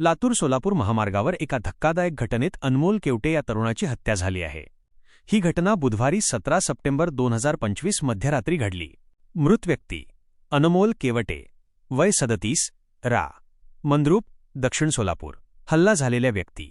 लातूर सोलापूर महामार्गावर एका धक्कादायक घटनेत अनमोल केवटे या तरुणाची हत्या झाली आहे. ही घटना बुधवारी सतरा सप्टेंबर दोन हजार पंचवीस मध्यरात्री घडली. मृत व्यक्ती अनमोल केवटे वय सदतीस रा मंद्रूप दक्षिण सोलापूर हल्ला झालेल्या व्यक्ती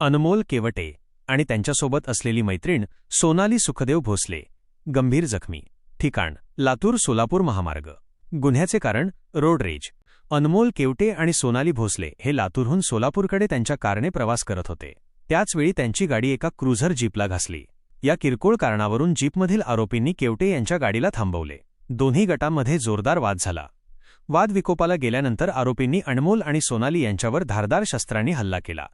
अनमोल केवटे आणि त्यांच्यासोबत असलेली मैत्रीण सोनाली सुखदेव भोसले गंभीर जखमी ठिकाण लातूर सोलापूर महामार्ग. गुन्ह्याचे कारण रोड रेज अनमोल केवटे आणि सोनाली भोसले हे लातूरहून सोलापूरकडे त्यांच्या कारने प्रवास करत होते. त्याचवेळी त्यांची गाडी एका क्रुझर जीपला घासली. या किरकोळ कारणावरून जीपमधील आरोपींनी केवटे यांच्या गाडीला थांबवले. दोन्ही गटांमध्ये जोरदार वाद झाला. वाद विकोपाला गेल्यानंतर आरोपींनी अनमोल आणि सोनाली यांच्यावर धारदार शस्त्रांनी हल्ला केला.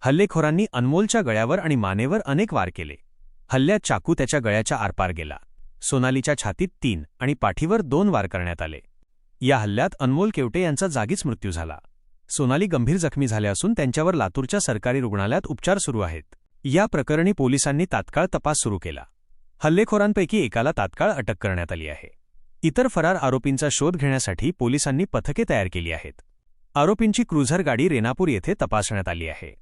हल्लेखोरांनी अनमोलच्या गळ्यावर आणि मानेवर अनेक वार केले. हल्ल्यात चाकू त्याच्या गळ्याच्या आरपार गेला. सोनालीच्या छातीत तीन आणि पाठीवर दोन वार करण्यात आले. या हल्ल्यात अनमोल केवटे यांचा जागीच मृत्यू झाला. सोनाली गंभीर जखमी झाल्या असून त्यांच्यावर लातूरच्या सरकारी रुग्णालयात उपचार सुरू आहेत. या प्रकरणी पोलिसांनी तात्काळ तपास सुरू केला. हल्लेखोरांपैकी एकाला तात्काळ अटक करण्यात आली आहे. इतर फरार आरोपींचा शोध घेण्यासाठी पोलिसांनी पथके तयार केली आहेत. आरोपींची क्रुझर गाडी रेनापूर येथे तपासण्यात आली आहे.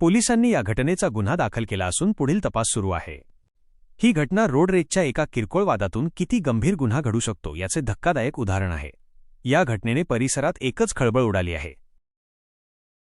पोलिसांनी या घटनेचा गुन्हा दाखल केला असून पुढील तपास सुरू आहे. ही घटना रोड रेजच्या एका किरकोळ वादातून किती गंभीर गुन्हा घडू शकतो याचे धक्कादायक उदाहरण आहे. या घटनेने परिसरात एकच खळबळ उडाली आहे.